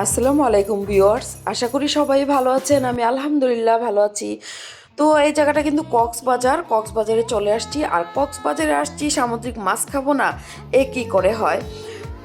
আসসালামু আলাইকুম ভিউয়ার্স, আশা করি সবাই ভালো আছেন, আমি আলহামদুলিল্লাহ ভালো আছি। তো এই জায়গাটা কিন্তু কক্সবাজার, কক্সবাজারে চলে আসছি, আর কক্সবাজারে আসছি সামুদ্রিক মাছ খাব না, এ কী করে হয়?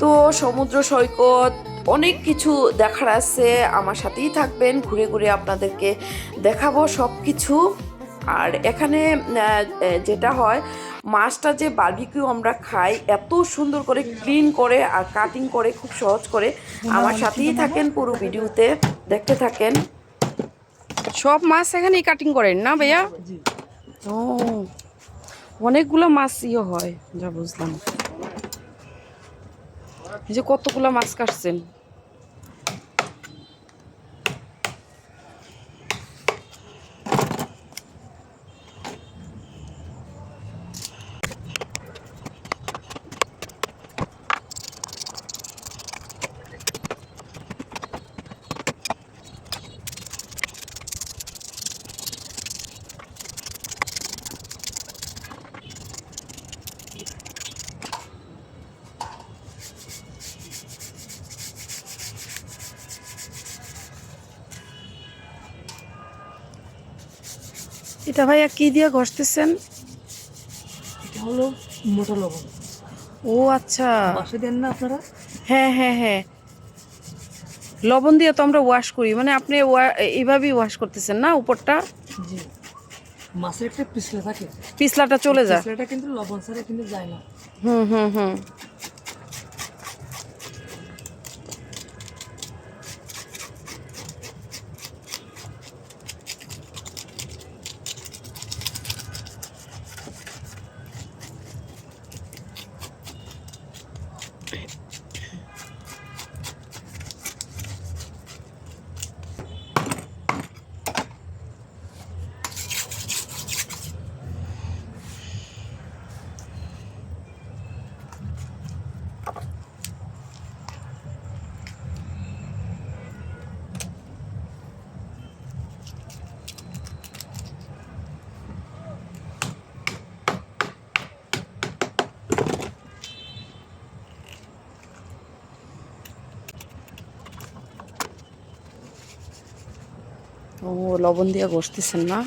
তো সমুদ্র সৈকত, অনেক কিছু দেখার আছে, আমার সাথেই থাকবেন, ঘুরে ঘুরে আপনাদেরকে দেখাবো সব কিছু আর এখানে যেটা হয় মাছটা যে বার্বিকিউ আমরা খাই এত সুন্দর করে ক্লিন করে আর কাটিং করে খুব সহজ করে। আমার সাথেই থাকেন পুরো ভিডিওতে দেখতে থাকেন। সব মাছ এখানেই কাটিং করেন না ভাইয়া? ও অনেকগুলো মাছ ইয়ে হয় যা বুঝলাম। যে কতগুলো মাছ কাটছেন? এটা ভাইয়া কি দিয়ে ঘষতেছেন? এটা হলো মোটা লবণ। ও আচ্ছা। বাসে দেন না আপনারা? হ্যাঁ হ্যাঁ হ্যাঁ। লবণ দিয়ে তো আমরা ওয়াশ করি। মানে আপনি এইভাবেই ওয়াশ করতেছেন না উপরটা? জি। মাছের একটা পিছলে থাকে। পিছলাটা চলে যায়। পিছলেটা কিন্তু লবণ ছাড়া কিন্তু যায় না। হুম হুম হুম। something. ও লবণ দিয়ে ঘষতেছেন না।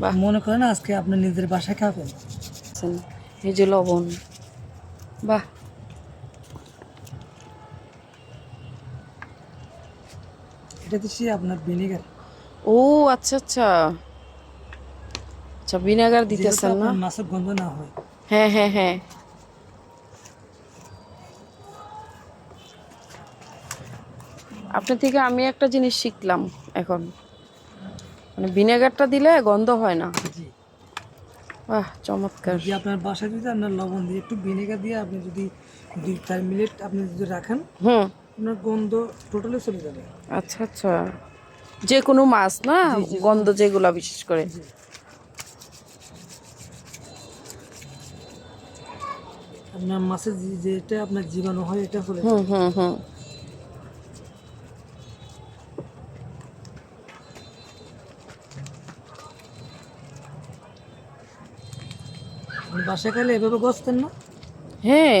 বাহ। মনে করেন আজকে আপনি নিজের বাসায় খাবেন? এই যে লবণ। বাহ। এটা দিচ্ছি আপনার ভিনেগার। ও আচ্ছা আচ্ছা। আচ্ছা ভিনেগার দিতেছেন না? মাছের গন্ধ না হয়। হ্যাঁ হ্যাঁ হ্যাঁ। আপনার থেকে আমি একটা জিনিস শিখলাম এখন। মানে ভিনেগারটা দিলে গন্ধ হয় না। জি। বাহ চমৎকার। যদি আপনার বাসায় যদি আপনার লবণ দিয়ে একটু ভিনেগার দিয়ে আপনি যদি দুই চার মিনিট আপনি যদি রাখেন হুম। আপনার গন্ধ টোটালি চলে যাবে। আচ্ছা আচ্ছা। যে কোনো মাছ না গন্ধ যেগুলা বিশেষ করে। আপনার মাছের যেটা আপনার জীবাণু হয় এটা চলে হুম হুম হুম। বাসায় খাইলে এভাবে গছতেন না? হ্যাঁ।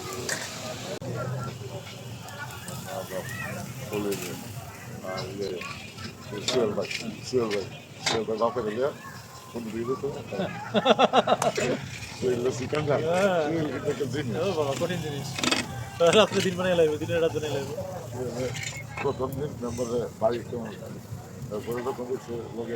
শিওর ভাই শিওর ভাই শিওর ভাই বাপে গেলে কোন দিকে তো এগুলো চিকেন জান এগুলো একটা জিনিস বাবা কঠিন জিনিস। রাত্রে দিন বানাই লাগবে দিনের রাত বানাই লাগবে প্রথম দিন নম্বরে বাড়ি কেমন? তারপরে যখন দেখছে লোকে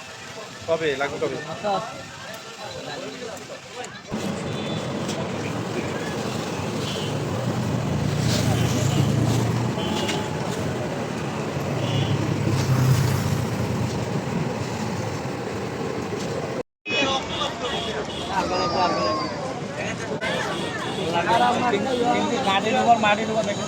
কবে? লাগবে কবে? মাটির উপর মাটির উপর দেখুন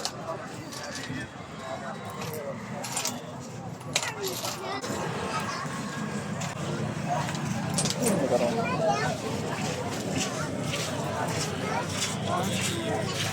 Tá.